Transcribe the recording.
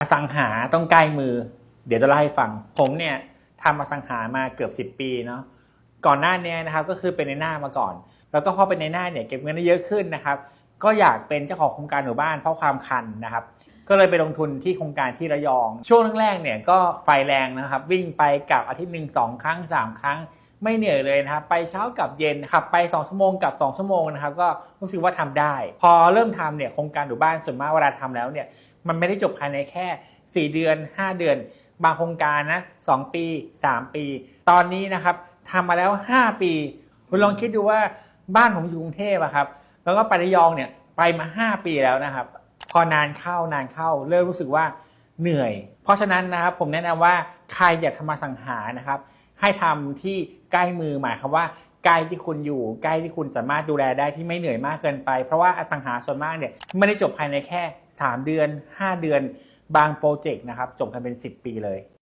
อสังหาต้องใกล้มือ เดี๋ยวจะเล่าให้ฟัง ผมเนี่ยทำอสังหามาเกือบ 10 ปีเนาะก่อนหน้าเนี้ยนะครับก็คือเป็นในหน้ามาก่อน แล้วก็พอเป็นในหน้าเนี่ยเก็บเงินได้เยอะขึ้นนะครับ ก็อยากเป็นเจ้าของโครงการหมู่บ้านเพราะความคันนะครับ ก็เลยไปลงทุนที่โครงการที่ระยอง ช่วงแรกๆเนี่ยก็ไฟแรงนะครับ วิ่งไปกลับอาทิตย์หนึ่งสองครั้งสามครั้ง ไม่เหนื่อยเลยนะครับไปเช้ากับเย็นขับไป2ชั่วโมงกับ 2 ชั่วโมงนะครับก็รู้สึกว่าทำได้ พอเริ่มทำเนี่ยโครงการหมู่บ้านส่วนมากเวลาทำแล้วเนี่ยมันไม่ได้จบภายในแค่ 4 เดือน 5 เดือน บางโครงการนะ2ปี 3 ปี ตอนนี้นะครับทำมาแล้ว 5 ปีคุณลองคิดดูว่าบ้านผมอยู่กรุงเทพอะครับแล้วก็ไประยองเนี่ยไปมา 5 ปีแล้วนะครับ พอนานเข้านานเข้าเริ่มรู้สึกว่าเหนื่อย เพราะฉะนั้นนะครับผมแนะนำว่าใครอยากทำมาสังหานะครับ ให้ทำที่ใกล้มือหมายความว่าใกล้ที่คุณอยู่ใกล้ที่คุณสามารถดูแลได้ที่ไม่เหนื่อยมากเกินไป เพราะว่าอสังหาส่วนมากเนี่ยไม่ได้จบภายในแค่ 3 เดือน 5 เดือน บางโปรเจกต์นะครับจบกันเป็น 10 ปีเลย